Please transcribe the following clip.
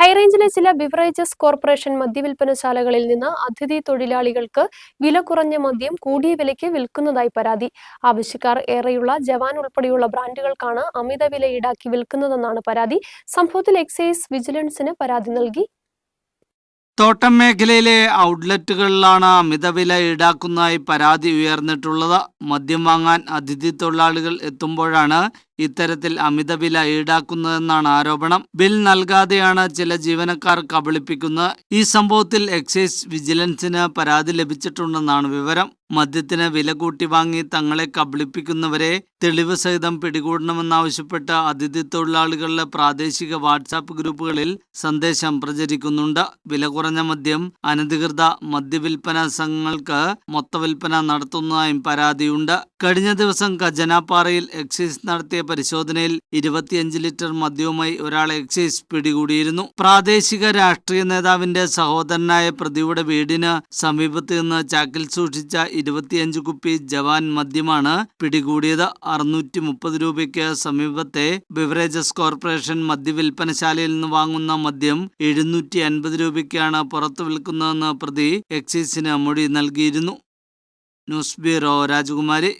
ഹൈറേഞ്ചിലെ ചില beverages corporation മദ്യവിൽപ്പനശാലകളിൽ നിന്ന് അതിഥി തൊഴിലാളികൾക്ക് വില കുറഞ്ഞ മദ്യം കൂടിയ വിലയ്ക്ക് വിൽക്കുന്നതായി പരാതി. ആവശ്യക്കാർ ഏറെയുള്ള ജവാൻ ഉൾപ്പെടെയുള്ള ബ്രാൻഡുകൾക്കാണ് അമിത വില ഈടാക്കി വിൽക്കുന്നതെന്നാണ് പരാതി. സംഭവത്തിൽ എക്സൈസ് വിജിലൻസിന് പരാതി നൽകി. തോട്ടം മേഖലയിലെ ഔട്ട്ലെറ്റുകളിലാണ് അമിതവില ഈടാക്കുന്നതായി പരാതി ഉയർന്നിട്ടുള്ളത്. മദ്യം വാങ്ങാൻ അതിഥി തൊഴിലാളികൾ എത്തുമ്പോഴാണ് ഇത്തരത്തിൽ അമിത വില ഈടാക്കുന്നതെന്നാണ് ആരോപണം. ബിൽ നൽകാതെയാണ് ചില ജീവനക്കാർ കബളിപ്പിക്കുന്നത്. ഈ സംഭവത്തിൽ എക്സൈസ് വിജിലൻസിന് പരാതി ലഭിച്ചിട്ടുണ്ടെന്നാണ് വിവരം. മദ്യത്തിന് വില കൂട്ടി വാങ്ങി തങ്ങളെ കബളിപ്പിക്കുന്നവരെ തെളിവ് സഹിതം പിടികൂടണമെന്നാവശ്യപ്പെട്ട് അതിഥി തൊഴിലാളികളുടെ പ്രാദേശിക വാട്സാപ്പ് ഗ്രൂപ്പുകളിൽ സന്ദേശം പ്രചരിക്കുന്നുണ്ട്. വില കുറഞ്ഞ മദ്യം അനധികൃത മദ്യവിൽപ്പന സംഘങ്ങൾക്ക് മൊത്തവിൽപ്പന നടത്തുന്നതായും പരാതിയുണ്ട്. കഴിഞ്ഞ ദിവസം ഖജനാപ്പാറയിൽ എക്സൈസ് നടത്തിയ പരിശോധനയിൽ ഇരുപത്തിയഞ്ച് ലിറ്റർ മദ്യവുമായി ഒരാൾ എക്സൈസ് പിടികൂടിയിരുന്നു. പ്രാദേശിക രാഷ്ട്രീയ നേതാവിന്റെ സഹോദരനായ പ്രതിയുടെ വീടിന് സമീപത്ത് നിന്ന് ചാക്കിൽ സൂക്ഷിച്ച ഇരുപത്തിയഞ്ച് കുപ്പി ജവാൻ മദ്യമാണ് പിടികൂടിയത്. അറുന്നൂറ്റി മുപ്പത് രൂപയ്ക്ക് സമീപത്തെ ബിവറേജസ് കോർപ്പറേഷൻ മദ്യവിൽപ്പനശാലയിൽ നിന്ന് വാങ്ങുന്ന മദ്യം എഴുന്നൂറ്റി അൻപത് രൂപയ്ക്കാണ് പുറത്തു വിൽക്കുന്നതെന്ന് പ്രതി എക്സൈസിന് മൊഴി നൽകിയിരുന്നു. ന്യൂസ് ബ്യൂറോ രാജകുമാരി.